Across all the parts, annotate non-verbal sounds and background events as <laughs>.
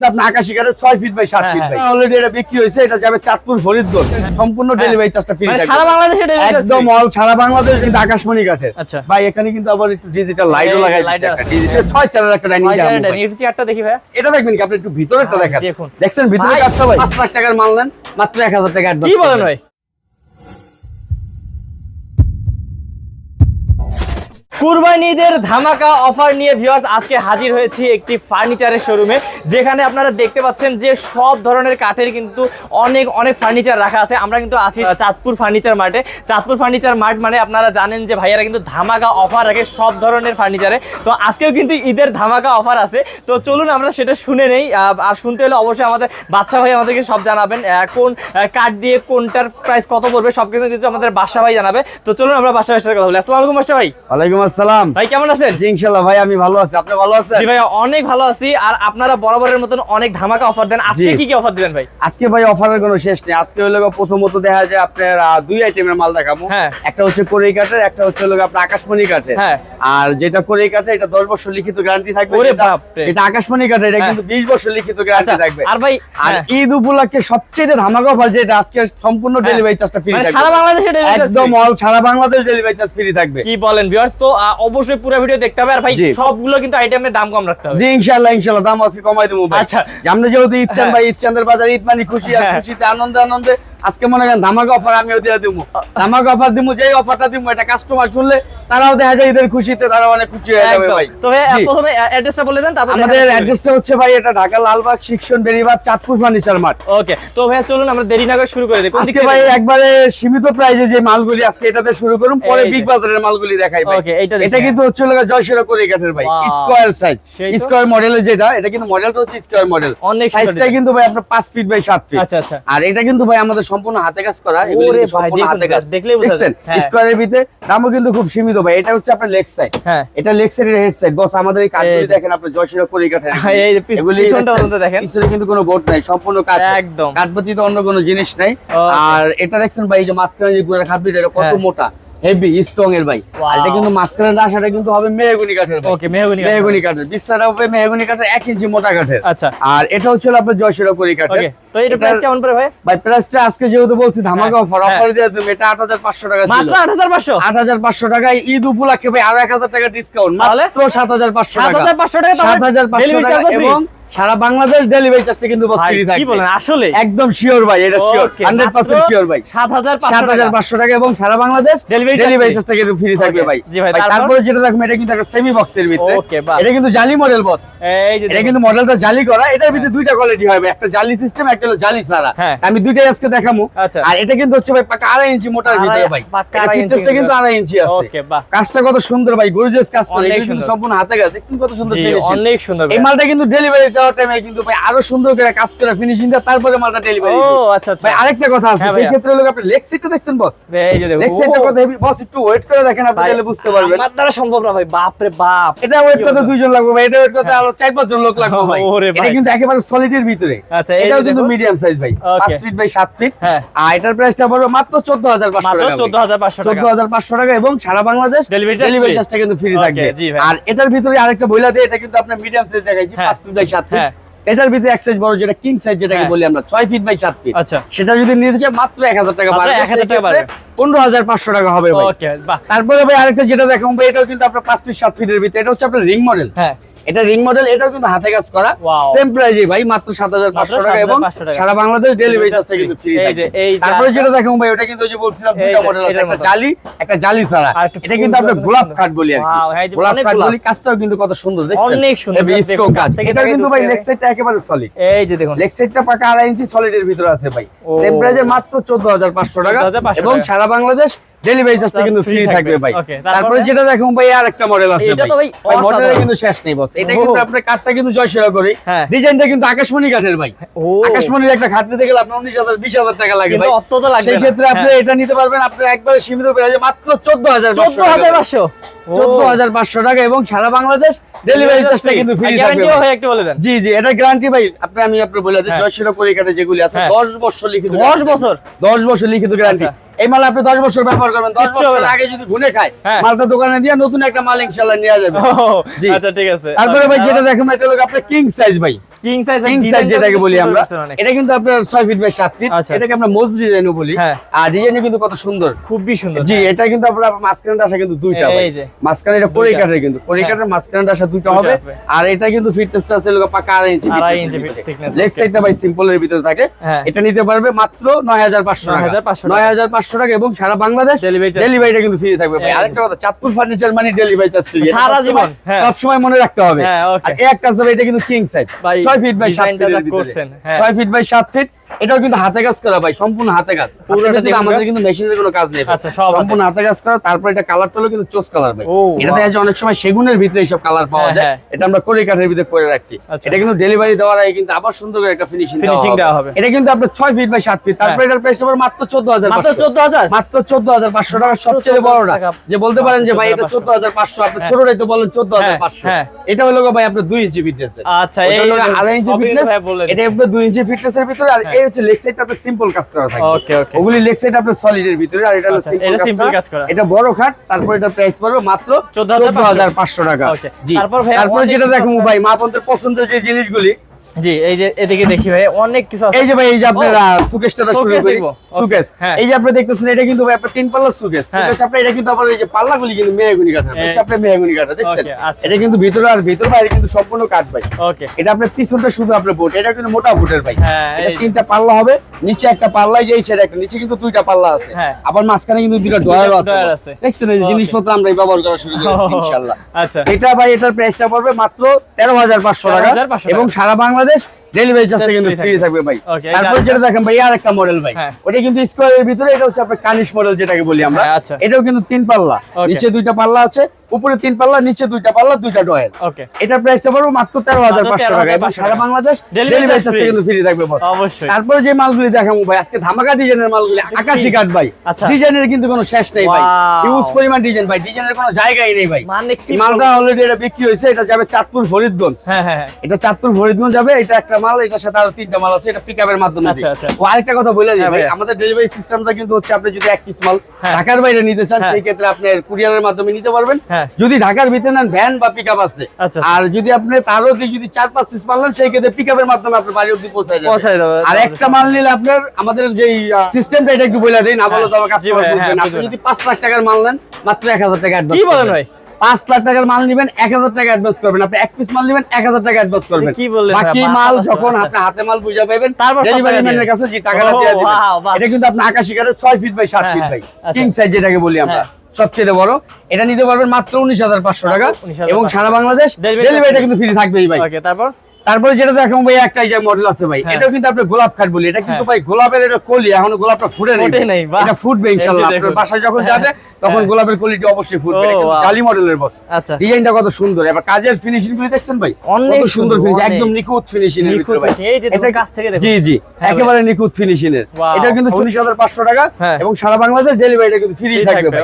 আপনার আকাশি কাঠের ছয় ফিট বাই সাত হ্যাঁ, ফিট হ্যাঁ। অলরেডি এটা বিক্রি হয়েছে এটা যাবে চাঁদপুর ফরিদপুর সম্পূর্ণ ডেলিভারি চার্জটা ফ্রি মানে সারা বাংলাদেশে একদম অল সারা বাংলাদেশ কিন্তু আকাশমণি কাঠের আচ্ছা। ভাই এখানে কিন্তু আবার একটু ডিজিটাল লাইটও লাগাই। ডিজিটাল ছয় চারের একটা ডাইনিং চেয়ারটা দেখি ভাইয়া। এটা দেখবেন কি? আপনি একটু ভাই, দেখেন। দেখছেন? ভিতরে ভাই, কাঠটা ভাই? পাঁচ লাখ টাকার মাল নেন মাত্র এক হাজার টাকা advance কি বলেন ভাই? কুরবানি ঈদের ধামাকা অফার নিয়ে ভিউয়ার্স আজকে হাজির হয়েছি একটি ফার্নিচারের শোরুমে যেখানে আপনারা দেখতে পাচ্ছেন যে সব ধরনের কাঠের কিন্তু অনেক অনেক ফার্নিচার রাখা আছে। আমরা কিন্তু আছি চাঁদপুর ফার্নিচার মার্টে চাঁদপুর ফার্নিচার মার্ট মানে আপনারা জানেন যে ভাইয়ারা কিন্তু ধামাকা অফার রাখে সব ধরনের ফার্নিচারে তো আজকেও কিন্তু ঈদের ধামাকা অফার আছে। তো চলুন আমরা সেটা শুনে নেই। আর শুনতে হলে অবশ্যই আমাদের বাচ্চা ভাই আমাদেরকে সব জানাবেন। কোন কাঠ দিয়ে কোনটার প্রাইস কত পড়বে সব কিছু কিছু আমাদের বাসা ভাই জানাবে। তো চলুন আমরা বাসা ভাইয়ের সাথে কথা বলি। আসসালামু আলাইকুম বাসা ভাই। ওয়ালাইকুম আসসালাম। ভাই কেমন আছেন? জি ইনশাল্লাহ ভাই আমি ভালো আছি। আপনি ভালো আছেন? জি ভাই অনেক ভালো আছি। আর আপনারা বরাবরের মতন অনেক ধামাকা অফার দেন। আজকে কি কি অফার দিবেন ভাই? আজকে ভাই অফারের কোনো শেষ নেই। আজকে হলো প্রথমত দেখা যায় আপনার দুই আইটেমের মাল দেখাবো। হ্যাঁ। একটা হচ্ছে কোরেই কাঠের একটা হচ্ছে হলো আপনার আকাশমণি কাঠের। হ্যাঁ। আর যেটা কাঠের এটা দশ বছর লিখিত গ্যারান্টি থাকবে। আকাশমণি কাঠের এটা হ্যাঁ। কিন্তু বিশ বছর লিখিত গ্যারান্টি আচ্ছা, থাকবে। আর ভাই আর। ঈদ উপলক্ষে সবচেয়ে ধামাকা অফার যেটা আজকে সম্পূর্ণ। ডেলিভারি চার্জটা ফ্রি থাকবে। সারা বাংলাদেশে delivery একদম অল সারা বাংলাদেশ ডেলিভারি চার্জ ফ্রি থাকবে। কি বলেন ভিউয়ার্স তো অবশ্যই পুরো ভিডিও দেখতে হবে। আর ভাই সবগুলো কিন্তু আইটেমের দাম কম রাখতে হবে। জি ইনশাল্লাহ ইনশাল্লাহ দাম আজকে কমাই দেবো ভাই। আচ্ছা। আমরা যেহেতু হ্যাঁ। ভাই চাঁদের বাজার ঈদ মানে খুশি আর হ্যাঁ। খুশিতে আনন্দে আনন্দে আজকে মনে করেন ধামাকা অফার আমিও দিয়ে দিব। ধামাকা অফার দিব যেই অফারটা দিব এটা কাস্টমার শুনলে তারাও দেখা যায় ঈদের খুশিতে তারা অনেক খুশি হয়ে যাবে ভাই। তো ভাই প্রথমে অ্যাড্রেসটা বলে দেন তারপর আমাদের অ্যাড্রেসটা হচ্ছে ভাই এটা ঢাকা লালবাগ শিক্ষণ বেরিবাদ চাঁদপুর ফার্নিচার মার্ট ওকে তো ভাই চলুন আমরা দেরি না করে শুরু করে দিই। আজকে ভাই একবারে সীমিত প্রাইজে যে মালগুলি আজকে এটাতে শুরু করুন পরে বিগ বাজারের মালগুলি দেখাই ভাই। Okay, এটা কিন্তু হচ্ছে হলো জয়সিরা করে কাঠের ভাই। Wow. সাইজ সেই মডেলের যেটা এটা কিন্তু মডেলটা হচ্ছে স্কোয়ার মডেল অনেক সাইজটা কিন্তু ভাই আপনার 5 ফিট বাই 7 ফিট আচ্ছা আচ্ছা। আর এটা কিন্তু ভাই আমাদের সম্পূর্ণ হাতে কাজ করা এগুলো ওরে কিন্তু ভাই, সম্পূর্ণ হাতে কাজ। দেখলেই বোঝা যায়। হ্যাঁ। ভিতরে দামও কিন্তু খুব সীমিত ভাই। এটা হচ্ছে আপনার লেগ সাইড হ্যাঁ। এটা লেগ সাইডের হেড সাইড বস আমাদের এই কাঠগুলি দেখেন আপনি জয়সিরা করে কাঠের। এই যে পিছ- এগুলি পিছনটা দেখছেন? দেখেন। পিছনে কিন্তু কোনো বোর্ড নাই সম্পূর্ণ কাঠ। একদম। কাঠ অন্য কোনো জিনিস নাই। আর এটা দেখছেন ভাই যে মাঝখানে যে গুড়া এটা কত হ্যাঁ। মোটা। হেভি স্ট্রং এর ভাই. আর এটা কিন্তু মাঝখানে আসাটা কিন্তু হবে মেহগুনি কাঠের ওকে মেহগনি মেহগুনি কাঠের। বিস্তারটা হবে মেহগুনি কাঠের এক ইঞ্চি মোটা কাঠের। আচ্ছা। আর এটা হচ্ছে আপনার জয়সিরা করি কাঠের। তো এটা প্রাইস কেমন পড়ে ভাই? ভাই প্রাইসটা আজকে যেহেতু বলছি ধামাকা অফার হ্যাঁ। অফার দিয়ে দেবো এটা আট হাজার পাঁচশো টাকা ছিল। মাত্র আট হাজার পাঁচশো? আট হাজার পাঁচশো টাকায় ঈদ উপলক্ষে ভাই আরও এক হাজার টাকা ডিসকাউন্ট মাত্র সাত হাজার পাঁচশো টাকা। হাজার পাঁচশো টাকা সাত হাজার পাঁচশো ডেলিভারি টাকা এবং সারা বাংলাদেশ ডেলিভারি চার্জটা কিন্তু কি বলেন? আসলে? একদম শিওর ভাই এটা শিওর Okay, হান্ড্রেড পার্সেন্ট মাত্র শিওর ভাই। 7,500 সাত হাজার টাকা। পাঁচশো টাকা এবং সারা বাংলাদেশ ডেলিভারি চার্জটা কিন্তু ফ্রি থাকবে ভাই। তারপর? যেটা দেখুন এটা কিন্তু একটা সেমি বক্সের ভিতরে। এটা কিন্তু জালি মডেল এই যে এটা কিন্তু মডেলটা জালি করা। এটার ভিতরে দুইটা কোয়ালিটি হবে একটা জালি সিস্টেম একটা হলো জালি ছাড়া। হ্যাঁ। আমি দুইটাই আজকে দেখাবো আচ্ছা। আর এটা কিন্তু হচ্ছে ভাই পাকা আড়াই ইঞ্চি মোটার ভিতরে ভাই। এটা ফিটনেসটা কিন্তু আড়াই ইঞ্চি আছে। ওকে বাহ। কাজটা কত সুন্দর ভাই গর্জিয়াস কাজ করে। এগুলো কিন্তু সম্পূর্ণ হাতে কাজ। দেখছেন কত সুন্দর অনেক সুন্দর এই মালটা কিন্তু ডেলিভারি দেওয়ার টাইমে কিন্তু ভাই আরও সুন্দর করে কাজ করে ফিনিশিং দেওয়া তারপরে মালটা ডেলিভারি ও আচ্ছা ভাই আরেকটা কথা আছে সেই ক্ষেত্রে লোক আপনি লেগ সিটটা দেখছেন বস এই যে দেখুন লেগ সিটটা কত হেভি বস একটু ওয়েট করে দেখেন আপনি তাহলে বুঝতে পারবেন। আমার দ্বারা সম্ভব না ভাই বাপ রে বাপ। এটা ওয়েট করতে দুইজন লাগবে ভাই এটা ওয়েট করতে আরও চার পাঁচ লোক লাগবে ভাই। <laughs> এটা কিন্তু একেবারে সলিডের ভিতরে। আচ্ছা, এটাও কিন্তু মিডিয়াম সাইজ ভাই Okay. ফিট বাই সাত ফিট হ্যাঁ। আর এটার প্রাইসটা পড়বে মাত্র চোদ্দ হাজার মাত্র টাকা এবং সারা বাংলাদেশ ডেলিভারি চার্জটা কিন্তু ফ্রি থাকবে। আর এটার ভিতরে আরেকটা বইলা দিয়ে এটা কিন্তু আপনার মিডিয়াম সাইজ দেখাইছি হ্যাঁ। ফিট বাই সাত ফিট হ্যাঁ। এটার ভিতরে এক সাইজ বড় যেটা কিং সাইজ যেটাকে হ্যাঁ। বলি আমরা ছয় ফিট বাই সাত ফিট আচ্ছা। সেটা যদি নিতে চাই মাত্র এক হাজার টাকা বাড়ে এক হাজার টাকা বাড়ে পনেরো হাজার পাঁচশো টাকা হবে তারপরে ভাই আরেকটা যেটা দেখাবো এটাও কিন্তু আপনার পাঁচ ফিট সাত ফিটের ভিতরে। এটা হচ্ছে আপনার রিং মডেল হ্যাঁ। এটা রিং মডেল এটাও কিন্তু হাতে কাজ করা। সেম প্রাইজে ভাই মাত্র সাত হাজার পাঁচশো মাত্র টাকা এবং সারা বাংলাদেশ ডেলিভারি চার্জটা কিন্তু ফ্রি এই তারপরে যেটা দেখাবো ভাই ওটা কিন্তু ওই যে বলছিলাম যে, মডেল আছে একটা জালি একটা জালি ছাড়া। এটা কিন্তু আমরা গোলাপ। কাঠ বলি আর কি। গোলাপ কাঠ বলি কাজটাও কিন্তু কত সুন্দর দেখছেন? অনেক সুন্দর। দেখুন, কাজ এটা কিন্তু ভাই লেগ সাইডটা একেবারে সলিড এই যে দেখুন। লেগ সাইডটা পাকা আড়াই ইঞ্চি সলিডের ভিতরে আছে ভাই। সেম প্রাইজের মাত্র চোদ্দ হাজার পাঁচশো টাকা এবং। সারা বাংলাদেশ ডেলিভারি চার্জটা কিন্তু ফ্রি থাকবে। ভাই তারপরে? যেটা দেখুন ভাই আর একটা মডেল আছে এটা তো ভাই মডেলের কিন্তু শেষ নেই বস এটা কিন্তু আপনার কিন্তু জয়সেরা করি হ্যাঁ। ডিজাইনটা কিন্তু আকাশমণি কাঠের ভাই আকাশমণির একটা খাট নিতে গেলে আপনার উনিশ হাজার বিশ হাজার টাকা লাগে ভাই অত তো লাগবে সেই ক্ষেত্রে আপনি হ্যাঁ। এটা নিতে পারবেন একবারে সীমিত প্রাইসে মাত্র চোদ্দ হাজার চোদ্দ হাজার পাঁচশো চোদ্দ হাজার পাঁচশো টাকা এবং সারা বাংলাদেশ ডেলিভারি চার্জটা কিন্তু ফ্রি থাকবে ভাই। হয় একটু বলে দেন জি জি এটা গ্যারান্টি ভাই আপনি আমি আপনার বলে দিই হ্যাঁ। জয়সিরা যেগুলি আছে হ্যাঁ। দশ বছর লিখিত 10 বছর? দশ বছর লিখিত গ্যারান্টি। এই মাল আপনি দশ বছর ব্যবহার করবেন। দশ বছর আগে যদি ঘুনে খায় হ্যাঁ। মালটা দোকানে দিয়ে নতুন একটা মাল ইনশাল্লাহ নিয়ে যাবে। আচ্ছা ঠিক আছে। তারপরে ভাই যেটা দেখেন এটা আপনার কিং সাইজ ভাই। কিং সাইজ কিং সাইজ যেটাকে বলি আমরা এটা কিন্তু আপনার ছয় ফিট বাই সাত ফিট। এটাকে আমরা মোজ ডিজাইনও বলি হ্যাঁ। আর ডিজাইনও কিন্তু কত সুন্দর খুবই সুন্দর জি এটা কিন্তু আপনার আসা কিন্তু দুইটা এই যে। এটা। কিন্তু হ্যাঁ। আসা দুইটা হবে। আর এটা কিন্তু ফিটনেসটা আছে লোক পাকা ইঞ্চি ইঞ্চি thickness, লেগ সাইডটা ভাই সিম্পলের ভিতরে থাকে হ্যাঁ। এটা নিতে পারবে মাত্র নয় হাজার পাঁচশো টাকা 9,500 নয় হাজার পাঁচশো টাকা এবং সারা বাংলাদেশ ডেলিভারিটা কিন্তু ফ্রি থাকবে ভাই। আরেকটা কথা চাঁদপুর ফার্নিচার মানে ডেলিভারি চার্জ সারা জীবন, হ্যাঁ। সব সময় মনে রাখতে হবে হ্যাঁ, আর এক কাজ হবে এটা কিন্তু কিং সাইজ ছয় ফিট বাই সাত ফিট করছেন, হ্যাঁ। ছয় ফিট বাই সাত ফিট এটাও কিন্তু হাতে কাজ করা ভাই সম্পূর্ণ হাতে কাজ। পুরোটা আমাদের কিন্তু মেশিনের কোনো কাজ নেই আচ্ছা, সম্পূর্ণ হাতে কাজ করা তারপর এটা কালারটা হলো কিন্তু চোস কালার ভাই। এটা. দেখা যায় অনেক সময় সেগুনের ভিতরে এইসব কালার পাওয়া হ্যাঁ, যায় হ্যাঁ। এটা আমরা কড়ি কাঠের ভিতরে করে রাখছি। আচ্ছা। এটা কিন্তু ডেলিভারি দেওয়ার আগে কিন্তু আবার সুন্দর করে একটা ফিনিশিং Finishing দেওয়া হবে। এটা কিন্তু আপনার ছয় ফিট বাই সাত ফিট তারপর এটার প্রাইস হবে মাত্র চোদ্দ হাজার মাত্র চোদ্দ হাজার? মাত্র চোদ্দ হাজার পাঁচশো টাকা সবচেয়ে বড়টা। যে বলতে পারেন যে ভাই এটা 14,500 চোদ্দ হাজার পাঁচশো আপনি হ্যাঁ। ছোটটাই তো বলেন চোদ্দ হাজার পাঁচশো। হ্যাঁ, এটা হলো ভাই আপনার দুই ইঞ্চি ফিটনেস আচ্ছা, এই হলো যে আড়াই ইঞ্চি ফিটনেস এটা আপনার দুই ইঞ্চি ফিটনেস এর ভিতরে আর এই হচ্ছে লেগ সাইডটা আপনার সিম্পল কাজ করা থাকে Okay, okay. ওগুলি লেগ সাইড আপনার সলিড এর ভিতরে আর এটা হলো আচ্ছা, সিম্পল কাজ করা। এটা বড় খাট তারপর এটা প্রাইস পড়বে মাত্র 14,500 14,500 টাকা Okay. জি তারপর ভাই তারপর যেটা দেখো ভাই মা বোনদের পছন্দের যে জিনিসগুলি জি এই যে এদিকে দেখি ভাই অনেক কিছু আছে। এই যে ভাই এই যে আপনার সুকেশটা শুরু করি। সুকেশ হ্যাঁ। এই যে আপনি দেখতেছেন এটা কিন্তু ভাই আপনার তিন সুকেশ। হ্যাঁ। সুকেশ এটা কিন্তু এই যে পাল্লাগুলি কিন্তু মেহগুনি হ্যাঁ। হচ্ছে মেহগুনি দেখছেন? আচ্ছা। এটা কিন্তু ভিতরে আর ভিতর বাইরে কিন্তু সম্পূর্ণ কাঠ ভাই। ওকে। এটা আপনার পিছনটা শুধু আপনার বোট এটা কিন্তু মোটা বোটের ভাই। এটা তিনটা পাল্লা হবে নিচে একটা পাল্লা এই একটা নিচে কিন্তু দুইটা পাল্লা আছে। আবার মাঝখানে কিন্তু দুইটা ডয়ার আছে। দেখছেন এই জিনিসপত্র আমরা এই ব্যবহার করা শুরু করেছি <laughs> ইনশাআল্লাহ। আচ্ছা। এটা ভাই এটার প্রাইসটা পড়বে মাত্র তেরো হাজার পাঁচশো টাকা এবং সারা বাংলাদেশ ডেলিভারি চার্জটা কিন্তু ফ্রি থাকবে। ভাই। তারপর যেটা দেখেন ভাই আর একটা মডেল ভাই। হ্যাঁ। ওটা কিন্তু স্কোয়ারের ভিতরে এটা হচ্ছে আপনার কানিশ মডেল যেটাকে বলি আমরা। হ্যাঁ, আচ্ছা। এটাও কিন্তু তিন পাল্লা। নিচে দুইটা পাল্লা আছে উপরে তিন পাল্লা নিচে দুইটা পাল্লা দুইটা ডয়ের এটার প্রাইসটা পড়বে মাত্র তেরো হাজার পাঁচশো টাকা। এবং সারা বাংলাদেশ Delivery ডেলিভারি চার্জটা কিন্তু ফ্রি থাকবে অবশ্যই। তারপরে যে মালগুলি দেখাবো ভাই আজকে ধামাকা ডিজাইনের মালগুলি আকাশি কাঠ ভাই। আচ্ছা। ডিজাইনের কিন্তু কোনো শেষ নেই ভাই। ইউজ পরিমাণ ডিজাইন ভাই। ডিজাইনের কোনো জায়গাই নেই ভাই। মানে মালটা অলরেডি এটা বিক্রি হয়েছে এটা যাবে চাঁদপুর ফরিদগঞ্জ। হ্যাঁ। এটা চাঁদপুর ফরিদগঞ্জ যাবে এটা একটা মাল এটার সাথে আরও তিনটা মাল আছে এটা পিকআপের মাধ্যমে আচ্ছা, আচ্ছা। ও আরেকটা কথা বলে দিই হ্যাঁ, ভাই আমাদের ডেলিভারি সিস্টেমটা কিন্তু হচ্ছে আপনি যদি এক পিস মাল হ্যাঁ। ঢাকার বাইরে নিতে চান হ্যাঁ। সেই ক্ষেত্রে আপনি কুরিয়ারের মাধ্যমে নিতে পারবেন। যদি ঢাকার ভিতরে নেন ভ্যান বা পিকআপ আছে আচ্ছা। আর যদি আপনি তারও যদি চার পাঁচ পিস মাল নেন সেই ক্ষেত্রে পিকআপের মাধ্যমে আপনার বাড়ি অবধি পৌঁছায় যাবে। আর একটা মাল নিলে আপনার আমাদের যে সিস্টেমটা এটা একটু বলে দিই না বলে তো আমার আপনি যদি পাঁচ লাখ টাকার মাল নেন মাত্র এক হাজার টাকা কি বলেন ভাই? পাঁচ লাখ টাকার মাল নিবেন এক হাজার টাকা অ্যাডভান্স করবেন। আপনি এক পিস মাল নিবেন এক হাজার টাকা অ্যাডভান্স করবেন। কি বললেন বাকি মাল যখন আপনি হাতে মাল বুঝা পাবেন তারপর ডেলিভারি ম্যানের কাছে যে টাকাটা দিয়ে দিবেন। এটা কিন্তু আপনি আকাশি কাঠের ছয় ফিট বাই সাত হ্যাঁ, ফিট হ্যাঁ, বাই আচ্ছা। কিং সাইজ যেটাকে বলি আমরা। হ্যাঁ। সবচেয়ে বড়। এটা নিতে পারবেন মাত্র উনিশ হাজার পাঁচশো টাকা। এবং সারা বাংলাদেশ ডেলিভারিটা কিন্তু ফ্রি থাকবেই ভাই। তারপর? তারপরে যেটা দেখো ভাই একটাই যে মডেল আছে ভাই হ্যাঁ। এটাও কিন্তু আপনি গোলাপ খাট বলি। এটা কিন্তু হ্যাঁ। ভাই গোলাপের এটা কলি এখনও গোলাপটা ফুটে নেই। এটা ফুটবে ইনশাআল্লাহ আপনার বাসায় যখন যাবে তখন হ্যাঁ। গোলাপের কোয়ালিটি অবশ্যই ফুটবে। এটা। জালি মডেলের বস আচ্ছা। ডিজাইনটা কত সুন্দর। এবার কাজের ফিনিশিং গুলি দেখছেন ভাই? অনেক কত সুন্দর ফিনিশ একদম নিখুঁত ফিনিশিং এর ভিতরে ভাই। এই যে এটা- কাছ থেকে দেখুন। জি জি হ্যাঁ, একেবারে নিখুঁত ফিনিশিং এর এটা কিন্তু চল্লিশ হাজার পাঁচশো টাকা হ্যাঁ। এবং সারা বাংলাদেশ ডেলিভারিটা কিন্তু ফ্রি থাকবে ভাই।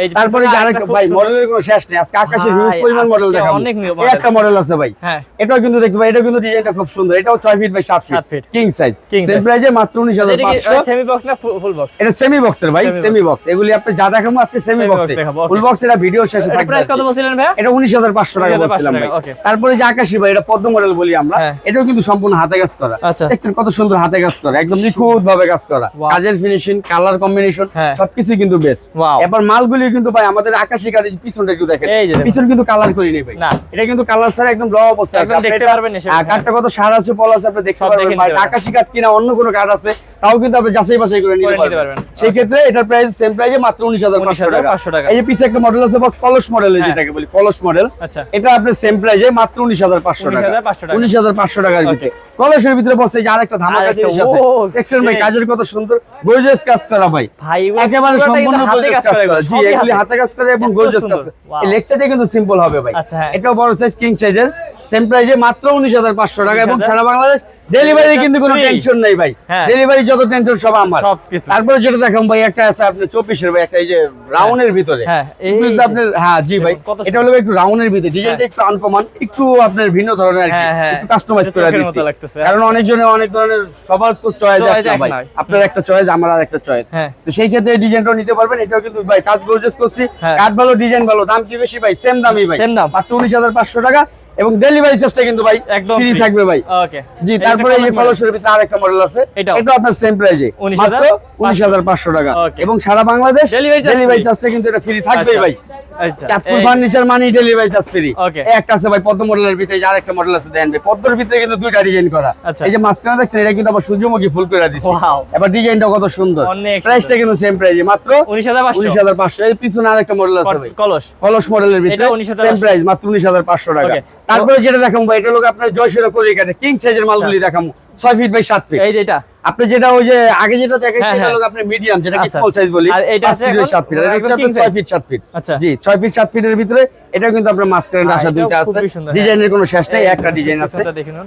যে তারপরে যে আরেকটা ভাই মডেলের কোনো শেষ নেই। আজকে আকাশে হিউজ পরিমাণ মডেল দেখাবো। অনেক একটা মডেল আছে ভাই। হ্যাঁ। এটাও কিন্তু দেখতে ভাই কিন্তু ডিজাইনটা খুব সুন্দর। এটাও ছয় ফিট বাই সাত সাত ফিট কিং সাইজ সেম প্রাইজে মাত্র উনিশ হাজার এটা কি পাঁচশো। সেমি বক্স না ফুল বক্স এটা সেমি বক্সের ভাই সেমি বক্স এগুলি আপনি যা দেখাবো আজকে সেমি বক্সে ফুল বক্স এটা ভিডিও শেষে থাকবে প্রাইস কত বলছিলেন ভাইয়া? এটা উনিশ হাজার পাঁচশো টাকা বলছিলাম ভাই। তারপরে যে আকাশি ভাই এটা পদ্ম মডেল বলি আমরা হ্যাঁ। এটাও কিন্তু সম্পূর্ণ হাতে কাজ করা। আচ্ছা। দেখছেন কত সুন্দর হাতে কাজ করা একদম নিখুঁত ভাবে কাজ করা। কাজের ফিনিশিং কালার কম্বিনেশন। সবকিছু কিন্তু বেস্ট। এবার মালগুলি কিন্তু ভাই আমাদের আকাশি গাড়ির পিছনটা একটু দেখেন। পিছন কিন্তু কালার করি নেই ভাই এটা কিন্তু কালার ছাড়া একদম র অবস্থা আছে। দেখতে পারবেন। কাঠটা কত সার আছে পল আছে আপনি দেখতে পারবেন ভাই। আকাশি কাঠ কিনা অন্য কোনো কাঠ আছে তাও কিন্তু আপনি যাচাই বাছাই করে নিতে পারবেন। সেই ক্ষেত্রে এটার প্রাইস সেম প্রাইসে মাত্র উনিশ হাজার পাঁচশো টাকা। 19,500 টাকা। এই যে পিছে একটা মডেল আছে বস কলস মডেল হ্যাঁ। যেটাকে বলি কলস মডেল আচ্ছা। এটা আপনার সেম প্রাইসে মাত্র উনিশ হাজার পাঁচশো টাকা। 19,500 টাকা। উনিশ হাজার পাঁচশো টাকার ভিতরে। কলসের ভিতরে বসে যে আরেকটা ধামাকা জিনিস আছে। দেখছেন ভাই কাজের কত সুন্দর গর্জিয়াস কাজ করা ভাই। ভাই একেবারে সম্পূর্ণ হাতে কাজ করা জি এগুলি হাতে। কাজ করে এবং গর্জিয়াস কাজ। এই কিন্তু সিম্পল হবে ভাই। আচ্ছা, হ্যাঁ। এটাও বড় সাইজ কিং সাইজের সেম প্রাইসে মাত্র উনিশ হাজার পাঁচশো টাকা এবং সারা বাংলাদেশ ডেলিভারি কিন্তু কোনো টেনশন নাই ভাই। হ্যাঁ। ডেলিভারি যত টেনশন সব আমার। তারপরে যেটা দেখাম ভাই একটা আছে আপনি চব্বিশের ভাই একটা এই যে রাউন্ডের ভিতরে। হ্যাঁ, এই এগুলো কিন্তু যে। আপনার হ্যাঁ জি ভাই। এটা হলো একটু রাউন্ডের ভিতরে। ডিজাইনটা একটু আনকমন একটু আপনার ভিন্ন ধরনের হ্যাঁ, হ্যাঁ। একটু কাস্টমাইজ করে দিচ্ছি। কারণ অনেকজনের অনেক ধরনের সবার তো চয়েস একটা ভাই। আপনার একটা চয়েস আমার আর একটা চয়েস হ্যাঁ। তো সেই ক্ষেত্রে ডিজাইনটাও নিতে পারবেন। এটাও কিন্তু ভাই কাজ গর্জেস করছি। হ্যাঁ। কাঠ ভালো ডিজাইন ভালো দাম কি বেশি ভাই? সেম দামই ভাই। Same দাম। মাত্র উনিশ হাজার পাঁচশো টাকা। এবং ডেলিভারি চার্জটা কিন্তু ভাই একদম ফ্রি থাকবে ভাই। ওকে জি তারপরে এই কলসের ভিতরে আরেকটা মডেল আছে। এটা আপনার সেম প্রাইজে 19,500 মাত্র উনিশ হাজার পাঁচশো টাকা। এবং সারা বাংলাদেশ ডেলিভারি। চার্জটা কিন্তু এটা ফ্রি থাকবেই ভাই। আচ্ছা। চাঁদপুর ফার্নিচার মানি ডেলিভারি চার্জ ফ্রি. একটা আছে ভাই পদ্ম মডেলের ভিতরে যে আরেকটা মডেল আছে দেন ভাই পদ্মর ভিতরে কিন্তু দুইটা ডিজাইন করা। আচ্ছা। এই যে মাঝখানে দেখছেন এটা কিন্তু আবার সূর্যমুখী ফুল করে দিচ্ছে. এবার ডিজাইনটা কত সুন্দর। প্রাইসটা কিন্তু সেম প্রাইজে মাত্র 19,500 উনিশ হাজার পাঁচশো। এই পিছনে আরেকটা মডেল আছে ভাই। কলস। কলস মডেলের ভিতরে এটা 19,500 সেম প্রাইস মাত্র উনিশ হাজার পাঁচশো টাকা। Okay. তারপরে যেটা দেখাবো এটা লোক আপনার জয়সুরা করে কাটে কিং সাইজের মালগুলি দেখাবো। ছয় ফিট বাই সাত ফিট এই যে এটা। আপনি যেটা ওই যে আগে যেটা হ্যাঁ, দেখাচ্ছি এটা হ্যাঁ। লোক আপনি মিডিয়াম যেটা আচ্ছা। স্মল সাইজ বলি আর এটা আছে ফিট বাই এখন সাত ফিট আর এটা একদম হচ্ছে ছয় ফিট সাত ফিট আচ্ছা। জি ছয় ফিট সাত ফিটের ভিতরে এটা কিন্তু আপনার মাঝখানে হ্যাঁ, আসা এটাও দুইটা আছে। হ্যাঁ। ডিজাইনের কোনো শেষ নেই একটা ডিজাইন আছে।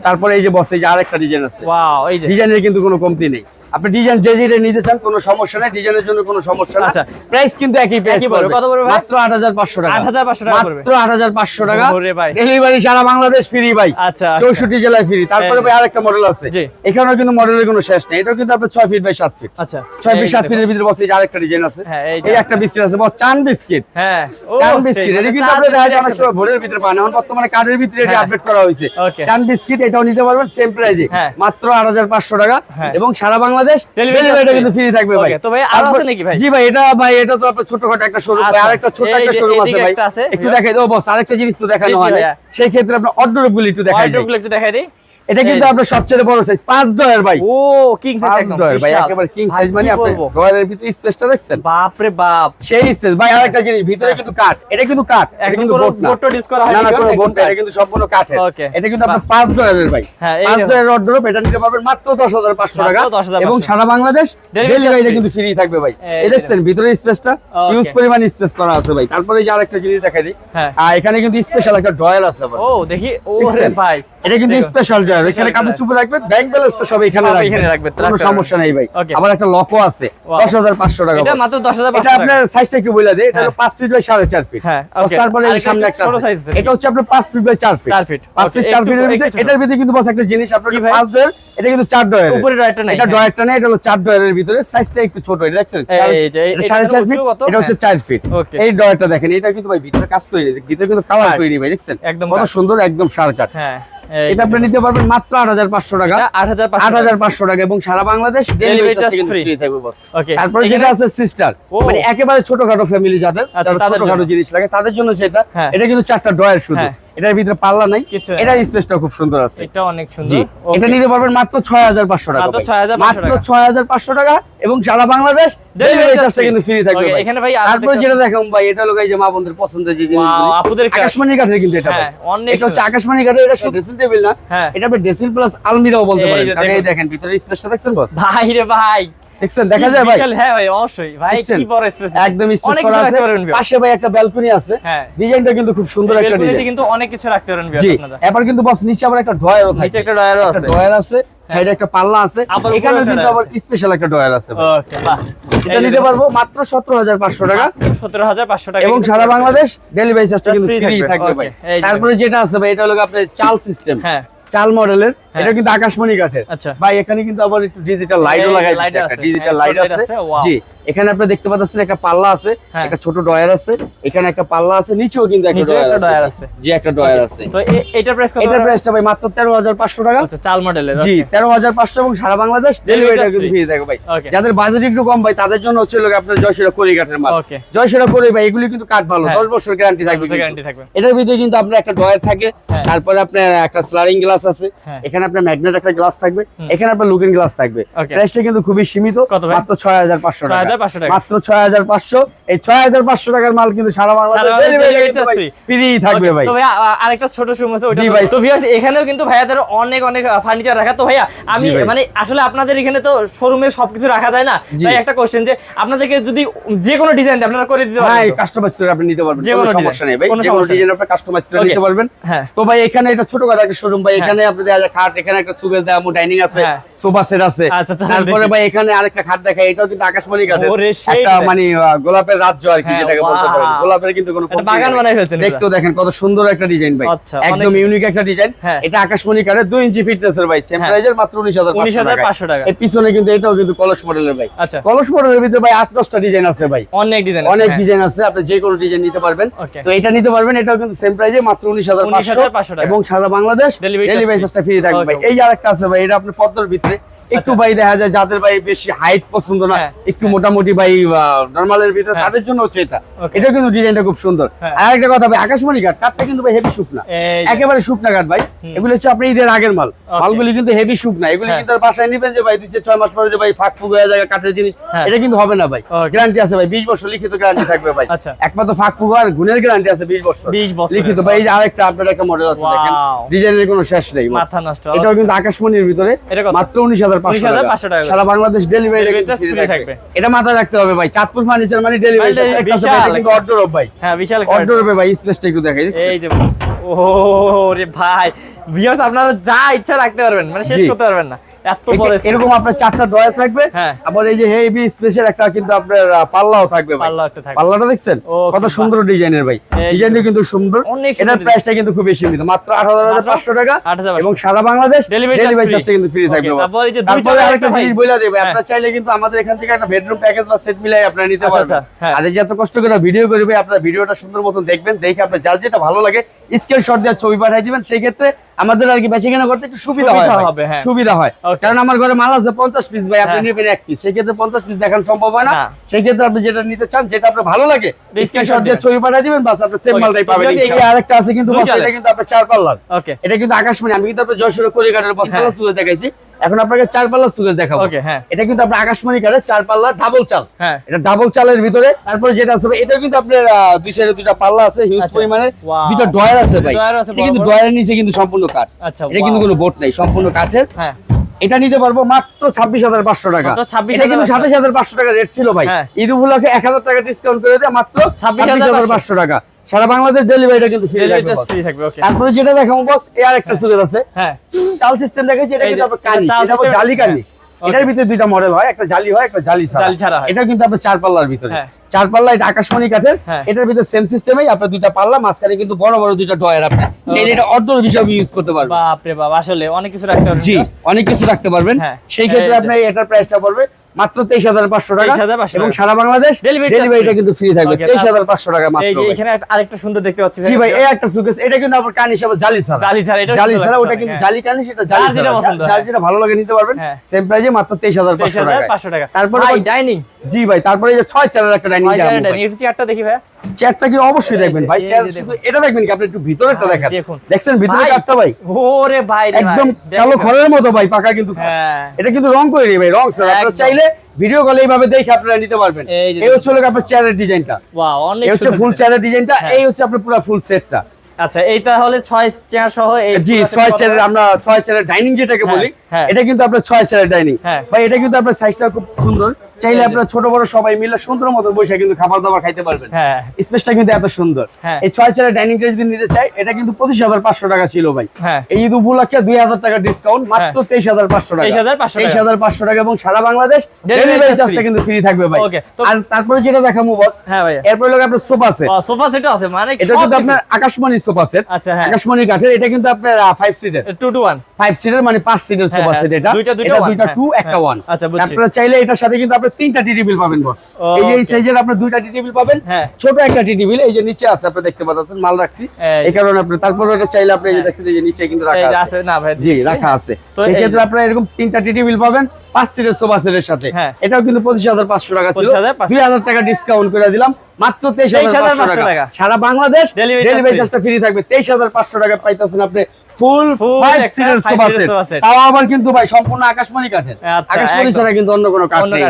তারপরে এই যে বসে যে আরেকটা ডিজাইন আছে। ওয়াও এই যে। ডিজাইনের কিন্তু কোনো কমতি নেই। আপনি ডিজাইন যে যেটা নিতে চান কোনো সমস্যা নেই ডিজাইনের জন্য কোনো সমস্যা না। আচ্ছা। প্রাইস কিন্তু একই প্রাইস একই পড়বে। কত পড়বে ভাই? মাত্র 8500 টাকা। 8,500 টাকা পড়বে। মাত্র 8500 টাকা। ওরে ভাই। ডেলিভারি সারা বাংলাদেশ ফ্রি ভাই। আচ্ছা, আচ্ছা। 64 জেলায় ফ্রি তারপরে ভাই আরেকটা মডেল আছে। জি। এখানেও কিন্তু মডেলের কোনো শেষ নেই। এটাও কিন্তু আপনার 6 ফিট বাই 7 ফিট আচ্ছা 6 ফিট 7 ফিটের ভিতরে বসে আরেকটা ডিজাইন আছে। হ্যাঁ, এই একটা বিস্কিট আছে। বস চান বিস্কিট হ্যাঁ। চান বিস্কিট এটা মানে কিন্তু আপনি দেখা যায় বিস্কিট অনেক সময় ভোরের ভিতরে পান। এখন বর্তমানে কার্ডের ভিতরে এটা হ্যাঁ। আপডেট করা হয়েছে। চান বিস্কিট এটাও নিতে পারবেন সেম প্রাইজে হ্যাঁ। মাত্র 8500 টাকা। হ্যাঁ। এবং সারা বাংলাদেশ Delivery ডেলিভারিটা কিন্তু ফ্রি থাকবে ভাই। তো ভাই আরও আছে নাকি ভাই? জি ভাই এটা ভাই এটা তো আপনার ছোটখাটো একটা শোরুম ভাই আচ্ছা, আরেকটা ছোট একটা শোরুম আছে ভাই। একটু। দেখাই দাও বস আরেকটা জিনিস তো দেখানো হয়। সেই ক্ষেত্রে আপনার অর্ডার গুলি একটু দেখাই দিই। ওয়াইড্রোপগুলো একটু দেখাই দিই। এটা কিন্তু আপনার সবচেয়ে বড় সাইজ পাঁচ ডয়ার ভাই। ও কিং সাইজ ডয়ার ভাই একেবারে কিং সাইজ মানে আপনি? ডয়ারের ভিতরে স্পেসটা দেখছেন? বাপ রে বাপ। সেই স্পেস ভাই আরেকটা জিনিস ভিতরে কিন্তু কাঠ এটা কিন্তু কাঠ এটা কিন্তু বোট না। বোট use করা না না কোনো? বোট এটা কিন্তু সম্পূর্ণ কাঠের। এটা কিন্তু আপনার পাঁচ ডলারের ভাই। হ্যাঁ, পাঁচ দেখো। ডলারের অর্ডার এটা নিতে পারবেন মাত্র দশ হাজার পাঁচশো মাত্র টাকা। এবং সারা বাংলাদেশ ডেলিভারিটা কিন্তু ফ্রি থাকবে ভাই। এই এই দেখছেন ভিতরে স্পেসটা. ইউজ পরিমাণ স্পেস করা আছে ভাই। তারপরে যে আরেকটা জিনিস দেখাই দিই। হ্যাঁ। আর এখানে কিন্তু স্পেশাল একটা ড্রয়ার আছে আবার ও দেখি ও রে ভাই। এটা কিন্তু। স্পেশাল ড্রয়ার এখানে কাপড় রাখবেন ব্যাংক ব্যালেন্সটা সব এখানে সব রাখবেন। কোনো সমস্যা নেই ভাই. আবার একটা লকও আছে Wow. দশ হাজার পাঁচশো টাকা এটা মাত্র এটা আপনার সাইজটা একটু বলে এটা ফিট বাই সাড়ে চার ফিট হ্যাঁ, তারপরে এই সামনে একটা ছোট। এটা হচ্ছে আপনার ফিট বাই ফিট ফিট চার ফিটের এটার ভিতরে কিন্তু বস একটা জিনিস আপনার ডয়ের এটা কিন্তু ডয়ের উপরে নাই, এটা হ্যাঁ। ডয়েরটা নেই এটা হলো চার ডয়ের ভিতরে। সাইজটা একটু ছোট এটা দেখছেন? এই যে, এটা এটার সাড়ে চার ফিট এটা হচ্ছে। চার ফিট এই ডয়েরটা দেখেন এটা কিন্তু ভাই ভিতরে কাজ করে ভিতরে কিন্তু কালার। করে ভাই দেখছেন? একদম কত সুন্দর একদম সার কাঠ হ্যাঁ। এটা আপনি নিতে পারবেন মাত্র আট হাজার পাঁচশো টাকা আট হাজার আট হাজার পাঁচশো টাকা এবং সারা বাংলাদেশ ডেলিভারি ফ্রি থাকবে বস. তারপরে যেটা আছে সিস্টার। মানে একেবারে ছোটখাটো ফ্যামিলি যাদের আচ্ছা, তাদের ছোটখাটো জিনিস লাগে তাদের জন্য সেটা হ্যাঁ। এটা কিন্তু চারটা ডয়ার শুধু হ্যাঁ। এটার ভিতরে পাল্লা নাই। এটার স্পেসটা খুব সুন্দর আছে। এটা অনেক সুন্দর। এটা নিতে পারবেন মাত্র ছয় হাজার পাঁচশো টাকা মাত্র ভাই। 6,500 মাত্র টাকা। এবং সারা বাংলাদেশ ডেলিভারি চার্জটা কিন্তু ফ্রি থাকবে এখানে ভাই তারপরে যেটা দেখাম ভাই এটা হলো এই যে মা বোনদের পছন্দের যে জিনিস আপুদের। আকাশমণি কাঠের কিন্তু এটা হ্যাঁ, এটা হচ্ছে। আকাশমণি কাঠের এটা শুধু ড্রেসিং টেবিল না। হ্যাঁ। এটা আপনি ড্রেসিং প্লাস আলমিরাও বলতে পারেন। কারণ এই দেখেন। ভিতরে স্পেসটা দেখছেন বস ভাই রে ভাই। দেখা যায় ভাই। হ্যাঁ ভাই অবশ্যই। ভাই কি বড় স্পেস একদম স্পেস করা আছে। পাশে ভাই একটা ব্যালকনি আছে। হ্যাঁ। ডিজাইনটা কিন্তু খুব সুন্দর একটা ডিজাইন কিন্তু অনেক কিছু রাখতে পারেন জি আপনারা। এবার কিন্তু বস নিচে আবার একটা ড্রয়ারও নিচে একটা ড্রয়ারও আছে। ড্রয়ার আছে সাইডে একটা পাল্লা আছে। এখানে কিন্তু আবার স্পেশাল একটা ড্রয়ার আছে ওকে বাহ। এটা নিতে পারব মাত্র সতেরো হাজার পাঁচশো টাকা। সতেরো হাজার পাঁচশো টাকা এবং সারা বাংলাদেশ ডেলিভারি চার্জটা কিন্তু ফ্রি থাকবে। থাকবে ভাই। তারপরে যেটা আছে ভাই এটা হলো আপনার চাল সিস্টেম হ্যাঁ। চাল মডেলের হ্যাঁ। এটা কিন্তু আকাশমণি কাঠের। আচ্ছা। ভাই এখানে কিন্তু আবার একটু ডিজিটাল লাইটও লাগাই দিয়েছে ডিজিটাল হ্যাঁ, লাইট আছে। আছে, জি। এখানে আপনি দেখতে পাচ্ছেন একটা পাল্লা আছে হ্যাঁ। একটা ছোট ডয়ার আছে এখানে একটা পাল্লা আছে নিচেও কিন্তু একটা ডয়ার আছে। জি একটা ডয়ার আছে। তো এ- এটার প্রাইস কত এটার প্রাইসটা ভাই মাত্র তেরো হাজার পাঁচশো টাকা। আচ্ছা চাল মডেলের জি তেরো হাজার পাঁচশো এবং সারা বাংলাদেশ ডেলিভারিটা কিন্তু ফ্রি থাকবে ভাই। যাদের বাজেট একটু কম ভাই তাদের জন্য হচ্ছে লোক আপনার জয়সিরা করি কাঠের মাল. জয়সিরা করি ভাই এগুলি কিন্তু কাঠ ভালো হ্যাঁ। দশ বছর গ্যারান্টি থাকবে গ্যারান্টি থাকবে। এটার ভিতরে কিন্তু আপনার একটা ডয়ার থাকে হ্যাঁ। তারপরে আপনার একটা স্লারিং গ্লাস আছে হ্যাঁ। এখানে আপনার ম্যাগনেট একটা গ্লাস থাকবে এখানে আপনার লুকিং গ্লাস থাকবে। প্রাইসটা কিন্তু খুবই সীমিত মাত্র ছয় হাজার পাঁচশো টাকা। 6,500 টাকা। মাত্র ছয় হাজার পাঁচশো। এই ছয় হাজার পাঁচশো টাকার মাল কিন্তু সারা বাংলাদেশ সারা বাংলাদেশ ডেলিভারি delivery কিন্তু charge ভাই free। ফ্রি থাকবে ভাই। তো আরেকটা ছোট আছে ভাই। ভিউয়ার্স এখানেও কিন্তু ভাইয়াদের অনেক অনেক ফার্নিচার রাখা। তো ভাইয়া আমি মানে আসলে আপনাদের এখানে তো শোরুমে সবকিছু রাখা যায় না। তাই একটা কোশ্চেন যে আপনাদেরকে যদি যে কোনো ডিজাইন আপনারা করে দিতে হ্যাঁ পারেন? কাস্টমাইজ করে আপনি নিতে পারবেন কোনো কোনো সমস্যা নেই ভাই। যে কোনো ডিজাইন আপনি কাস্টমাইজ করে নিতে পারবেন। হ্যাঁ। তো ভাই এখানে এটা ছোট করে একটা শোরুম ভাই। এখানে আপনি দেখা খাট এখানে একটা সুবেজ দেওয়া ডাইনিং আছে হ্যাঁ। সোফা সেট আছে। আচ্ছা, তারপরে ভাই এখানে আরেকটা খাট দেখাই এটাও কিন্তু আকাশমণি সেই একটা মানে গোলাপের রাজ্য আর কি হ্যাঁ, যেটাকে বলতে পারেন। গোলাপের কিন্তু কোনো বাগান বানাই ফেলছেন দেখতেও দেখেন কত সুন্দর একটা ডিজাইন ভাই। আচ্ছা, একদম ইউনিক একটা ডিজাইন হ্যাঁ। এটা আকাশমণি ইঞ্চি ফিটনেস এর ভাই। সেম হ্যাঁ। প্রাইজের মাত্র উনিশ হাজার 19,500 টাকা। এই পিছনে কিন্তু এটাও কিন্তু কলস মডেলের ভাই। আচ্ছা। কলস মডেলের ভিতরে ভাই আট দশটা ডিজাইন আছে ভাই। অনেক ডিজাইন অনেক ডিজাইন আছে। আপনি যে কোনো ডিজাইন নিতে পারবেন। তো এটা নিতে পারবেন। এটাও কিন্তু সেম প্রাইজে মাত্র উনিশ হাজার 19,500 টাকা। এবং সারা বাংলাদেশ ডেলিভারি চার্জটা ফ্রি থাকবে ভাই. এই আরেকটা আছে ভাই। এটা আপনার পদ্মার ভিতরে। একটু আচ্ছা। ভাই দেখা যায় যাদের ভাই বেশি হাইট পছন্দ না হ্যাঁ। একটু মোটামুটি ভাই নরমালের ভিতরে হ্যাঁ। তাদের জন্য হচ্ছে এটা এটা কিন্তু ডিজাইনটা খুব সুন্দর হ্যাঁ। আর একটা কথা ভাই আকাশমণি কাঠ কাঠটা কিন্তু ভাই হেভি শুকনা। একেবারে শুকনা কাঠ ভাই এগুলো হচ্ছে আপনি ঈদের আগের মাল মালগুলি কিন্তু হেভি শুকনা এগুলি। কিন্তু বাসায় নিবেন যে ভাই দুই ছয় মাস পরে যে ভাই ফাঁক ফুক হয়ে যায় কাঠের জিনিস। এটা কিন্তু হবে না ভাই গ্যারান্টি আছে ভাই বিশ বছর লিখিত গ্যারান্টি থাকবে ভাই আচ্ছা। একমাত্র ফাঁক ফুক আর গুণের গ্যারান্টি আছে বিশ বছর 20 বছরের। লিখিত ভাই এই যে আরেকটা আপনার একটা মডেল আছে দেখেন ডিজাইনের কোনো শেষ নেই এটাও কিন্তু আকাশমণির ভিতরে মাত্র উনিশ হাজার পাঁচশো 19,500 টাকা সারা বাংলাদেশ ডেলিভারি থাকবে। এটা মাথায় রাখতে হবে ভাই চাঁদপুর ফার্নিচার মানে ডেলিভারি মানে কিন্তু অর্ডার ভাই। হ্যাঁ বিশাল অর্ডার ভাই স্পেসটা একটু দেখাই এই যে ও রে ভাই ভিউয়ার্স আপনারা যা ইচ্ছা রাখতে পারবেন মানে শেষ করতে পারবেন না। এরকম আপনার চারটা ডয়ার থাকবে। আবার এই যে হেভি স্পেশাল একটা কিন্তু আপনার পাল্লাও থাকবে ভাই। পাল্লা একটা থাকবে। পাল্লাটা দেখছেন? কত সুন্দর ডিজাইনের ভাই। ডিজাইনটা কিন্তু সুন্দর। এটার প্রাইসটা কিন্তু খুব বেশি সীমিত মাত্র আট হাজার পাঁচশো টাকা। এবং সারা বাংলাদেশ ডেলিভারি চার্জটা কিন্তু ফ্রি থাকবে boss। তারপর এই যে দুই তারপরে আরেকটা জিনিস বলে দেবে। চাইলে কিন্তু আমাদের এখান থেকে একটা বেডরুম প্যাকেজ বা সেট মিলাই আপনারা নিতে আচ্ছা, পারবেন। আচ্ছা, হ্যাঁ। আর এই যে এত কষ্ট করে ভিডিও করবে আপনার ভিডিওটা সুন্দর মতন দেখবেন দেখে আপনার যার যেটা ভালো লাগে স্কেল স্ক্রিনশট দিয়ে ছবি পাঠিয়ে দিবেন সেই ক্ষেত্রে আমাদের আর কি বেশি কেনা করতে একটু সুবিধা হয় সুবিধা হবে, হ্যাঁ। সুবিধা হয়। কারণ আমার ঘরে মাল আছে পঞ্চাশ পিস ভাই আপনি হ্যাঁ। নেবেন এক পিস সেক্ষেত্রে পঞ্চাশ পিস দেখানো সম্ভব হয় না। সেক্ষেত্রে আপনি যেটা নিতে চান যেটা আপনার ভালো লাগে স্ক্রিনশট দিয়ে ছবি পাঠিয়ে দিবেন বাস আপনি সেম মালটাই পাবেন। এই আরেকটা আছে কিন্তু এটা আপনার চার পাল্লার। এটা কিন্তু আকাশমণি আমি কিন্তু আপনার যশোরের কলিকাটের বস্তা হ্যাঁ। দেখাইছি। এখন আপনাকে চার পাল্লা সুগেজ দেখাবো। হ্যাঁ। এটা কিন্তু আপনার আকাশমণি কাঠের চার পাল্লা ডাবল চাল। হ্যাঁ। এটা ডাবল চালের ভিতরে তারপরে যেটা আছে এটাও কিন্তু আপনার দুই সাইডে দুইটা পাল্লা আছে হিউজ আচ্ছা। পরিমাণের. দুইটা ডয়ার আছে ভাই। এটা কিন্তু। ডয়ারের নিচে কিন্তু সম্পূর্ণ কাঠ। আচ্ছা, এটা কিন্তু কোনো বোট নাই সম্পূর্ণ কাঠের। হ্যাঁ। এটা নিতে পারব মাত্র ছাব্বিশ হাজার পাঁচশো টাকা। মাত্র 26,500 এটা কিন্তু সাতাশ হাজার পাঁচশো টাকা রেট ছিল ভাই। হ্যাঁ। ঈদ উপলক্ষে এক হাজার টাকা ডিসকাউন্ট করে দেয় মাত্র ছাব্বিশ হাজার পাঁচশো টাকা। সারা বাংলাদেশ ডেলিভারিটা কিন্তু ফ্রি থাকবে ওকে তারপরে যেটা দেখাবো বস এ আর একটা সুযোগ আছে। হ্যাঁ। চাল সিস্টেম দেখাচ্ছি এটা কিন্তু আপনার কানি এটা জালি কানি হ্যাঁ। এটার ভিতরে দুইটা মডেল হয় একটা জালি হয় একটা জালি ছাড়া এটা কিন্তু আপনার চার পাল্লার ভিতরে। হ্যাঁ। চার পাল্লা এটা আকাশমণি কাঠের। হ্যাঁ। এটার ভিতরে সেম সিস্টেমেই আপনার দুইটা পাল্লা মাঝখানে কিন্তু বড় বড় দুইটা ডয়ার আপনি চাইলে এটা অর্ধর হিসাবে ইউজ করতে পারবেন। বাপ রে বাপ আসলে অনেক কিছু রাখতে পারবেন জি অনেক কিছু রাখতে পারবেন। হ্যাঁ। সেই ক্ষেত্রে। আপনার এটার প্রাইসটা পড়বে মাত্র তেইশ হাজার পাঁচশো টাকা এবং সারা বাংলাদেশ ডেলিভারিটা কিন্তু ফ্রি থাকবে। তেইশ হাজার পাঁচশো টাকা মাত্র এখানে আরেকটা সুন্দর দেখতে পাচ্ছি জি ভাই এই একটা সুকেস এটা কিন্তু আপনার কান হিসাবে জালি ছাড়া জালি ছাড়া, জালি ছাড়া ওটা কিন্তু হ্যাঁ। জালি কানি সেটা জালি যেটা ছাড়া যার হ্যাঁ। যেটা ভালো লাগে নিতে পারবেন। হ্যাঁ। সেম প্রাইজে মাত্র তেইশ হাজার পাঁচশো টাকা। তারপরে ডাইনিং জি ভাই তারপরে যে ছয় চারের একটা ডাইনিং একটু চেয়ারটা দেখি ভাই চেয়ারটা কি অবশ্যই দেখবেন ভাই চেয়ার শুধু এটা দেখবেন কি? আপনি একটু ভিতরেরটা দেখেন। দেখছেন ভিতরে কাঠটা ভাই? ওরে ভাই একদম কালো? খড়ের মতো ভাই পাকা কিন্তু হ্যাঁ। এটা কিন্তু রং করে ভাই রং স্যার। আপনারা চাইলে ভিডিও কলে এইভাবে দেখে আপনারা নিতে পারবেন। এই হচ্ছে হলো আপনার চেয়ারের ডিজাইনটা ওয়াও অনেক এই হচ্ছে ফুল। চেয়ারের ডিজাইনটা। এই হচ্ছে আপনার পুরো ফুল সেটটা আচ্ছা এইটা হলে ছয় চেয়ার সহ এই জি ছয় চেয়ারের আমরা ছয় চেয়ারের ডাইনিং যেটাকে হ্যাঁ, বলি হ্যাঁ। এটা কিন্তু আপনার ছয় চেয়ারের ডাইনিং। ভাই এটা কিন্তু আপনার সাইজটা খুব সুন্দর। চাইলে। আপনারা ছোট বড় সবাই মিলে সুন্দর মতো বসে কিন্তু খাবার দাবার খাইতে পারবেন। হ্যাঁ। স্পেসটা কিন্তু এত সুন্দর। হ্যাঁ। এই ছয় চেয়ারের ডাইনিং টা যদি নিতে চাই এটা কিন্তু পঁচিশ হাজার পাঁচশো টাকা ছিল ভাই। হ্যাঁ। এই ঈদ উপলক্ষে দুই হাজার টাকা ডিসকাউন্ট মাত্র তেইশ হাজার পাঁচশো টাকা। তেইশ হাজার পাঁচশো টাকা। এবং সারা বাংলাদেশ ডেলিভারি চার্জটা কিন্তু ফ্রি থাকবে ভাই। আর তারপরে যেটা দেখাবো বস হ্যাঁ এরপরে লোক আপনার সোফা সেট সোফা সেটও আছে মানে এটা কিন্তু আপনার আকাশমণি সোফা সেট আচ্ছা হ্যাঁ। আকাশমণি কাঠের এটা কিন্তু আপনার ফাইভ সিটের টু টু ওয়ান ফাইভ সিটের মানে পাঁচ সিটের হ্যাঁ, সোফা হ্যাঁ, সেট এটা। দুইটা দুইটা হ্যাঁ, টু একটা হ্যাঁ। ওয়ান আচ্ছা, বুঝছি। আপনারা চাইলে এটার সাথে কিন্তু আপনি তিনটা টি বিল পাবেন বস এই এই সাইজের আপনি দুইটা টি বিল পাবেন হ্যাঁ। ছোট একটা টি বিল এই যে নিচে আছে আপনি দেখতে পাচ্ছেন মাল রাখছি। এই কারণে আপনি তারপর এটা চাইলে আপনি এই যে দেখছেন এই যে নিচে কিন্তু রাখা আছে। আছে না ভাই জি রাখা হ্যাঁ। আছে সেক্ষেত্রে এরকম তিনটা টি টেবিল পাবেন পাঁচ সিটের সোফা সেটের সাথে। হ্যাঁ। এটাও কিন্তু পঁচিশ হাজার পাঁচশো টাকা ছিল। দুই হাজার টাকা ডিসকাউন্ট করে দিলাম। মাত্র তেইশ হাজার 23,500 টাকা। সারা বাংলাদেশ ডেলিভারি চার্জটা ফ্রি থাকবে। তেইশ হাজার পাঁচশো টাকা পাইতেছেন আপনি ফুল ফাইভ সিটের সোফা সেট তাও আবার কিন্তু ভাই সম্পূর্ণ আকাশমণি কাঠের। আচ্ছা, আকাশমণি ছাড়া কিন্তু অন্য কোনো কাঠ নেই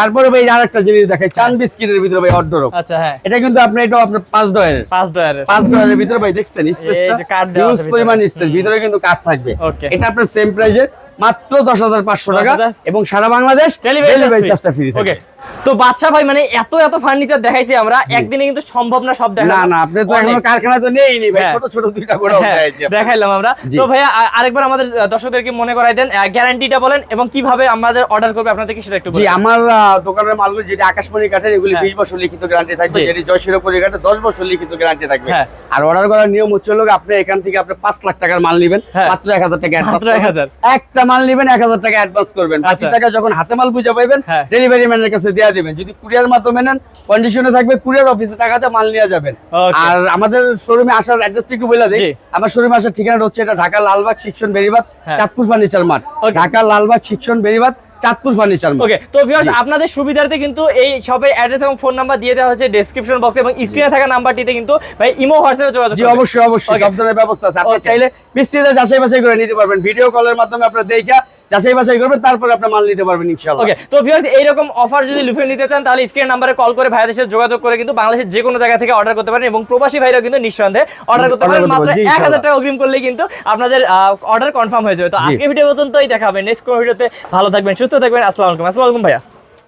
তারপরে ভাই আরেকটা জিনিস দেখাই। চান বিস্কিটের ভিতরে ভাই অর্ডার আচ্ছা হ্যাঁ। এটা কিন্তু আপনি এটাও আপনার পাঁচ ডয়ের পাঁচ ডয়ারের। পাঁচ ডলারের ভিতরে ভাই দেখছেন স্পেসটা কাঠ হিউজ পরিমাণ ভিতরে। স্পেস ভিতরে কিন্তু কাঠ থাকবে। এটা আপনার সেম প্রাইজে মাত্র দশ হাজার পাঁচশো টাকা এবং সারা বাংলাদেশ Delivery ডেলিভারি চার্জটা ফ্রি ওকে তো বাদশা ভাই মানে এত এত ফার্নিচার দেখাইছি আমরা একদিনে কিন্তু সম্ভব না সব দেখা না না আপনি তো এখনও কারখানা তো নেইনি ভাই হ্যাঁ। ছোট ছোট দুইটা করে দেখাইলাম আমরা তো ভাইয়া আরেকবার আমাদের দর্শকদেরকে মনে করাই দেন গ্যারান্টিটা বলেন এবং কীভাবে আমাদের অর্ডার করবে আপনাদেরকে সেটা একটু জি আমার দোকানের মালগুলো যেটা আকাশমণি কাঠের এগুলি হ্যাঁ। বিশ বছর লিখিত গ্যারান্টি থাকবে। যেটি কাঠে বছর লিখিত গ্যারান্টি থাকবে হ্যাঁ। আর অর্ডার করার নিয়ম হচ্ছে হলো আপনি এখান থেকে আপনি পাঁচ লাখ টাকার মাল নেবেন হ্যাঁ। মাত্র এক হাজার টাকা অ্যাডভান্স একটা মাল নেবেন এক হাজার টাকা অ্যাডভান্স করবেন বাকি আচ্ছা। টাকা যখন হাতে মাল বুঝে পাইবেন হ্যাঁ। ডেলিভারি ম্যানের কাছে দেওয়া দিবেন। যদি কুরিয়ার মাধ্যমে নেন কন্ডিশনে থাকবে কুরিয়ার অফিসে টাকাতে মাল নিয়ে যাবেন। আর আমাদের শোরুমে আসার অ্যাড্রেসটা একটু বলে দিই। আমার শোরুমে আসার ঠিকানা হচ্ছে এটা ঢাকা লালবাগ শিক্ষণ বেরিবাদ হ্যাঁ। চাঁদপুর ফার্নিচার মার্ট ঢাকা লালবাগ শিক্ষণ বেরিবাদ চাঁদপুর ফার্নিচার ওকে তো ভিউয়ার্স আপনাদের সুবিধার্থে কিন্তু এই শপের অ্যাড্রেস এবং ফোন নাম্বার দিয়ে দেওয়া হয়েছে ডেসক্রিপশন বক্সে এবং স্ক্রিনে থাকা নাম্বারটিতে কিন্তু ভাই ইমো হোয়াটসঅ্যাপে যোগাযোগ জি অবশ্যই অবশ্যই সব ধরনের ব্যবস্থা আছে। আপনি চাইলে বিস্তৃত যাচাই বাছাই করে নিতে পারবেন। ভিডিও কলের মাধ্যমে আপনার দেখা যাচাই বাছাই করবেন তারপরে আপনি মাল নিতে পারবেন ইনশাআল্লাহ। ওকে তো ভিউয়ার্স এইরকম অফার যদি লুফে নিতে চান তাহলে স্ক্রিন নম্বরে কল করে ভাইদের সাথে যোগাযোগ করে কিন্তু বাংলাদেশের যে কোনো জায়গা থেকে অর্ডার করতে পারেন এবং প্রবাসী ভাইরাও কিন্তু নিঃসন্দেহে অর্ডার করতে পারেন। মাত্র পারেন, জি, এক হাজার ইনশাআল্লাহ। টাকা অগ্রিম করলে কিন্তু আপনাদের অর্ডার কনফার্ম হয়ে যাবে। তো আজকে ভিডিও পর্যন্তই দেখা হবে নেক্সট কোন ভিডিওতে ভালো থাকবেন সুস্থ থাকবেন আসসালামু আলাইকুম। আসসালামু আলাইকুম ভাইয়া।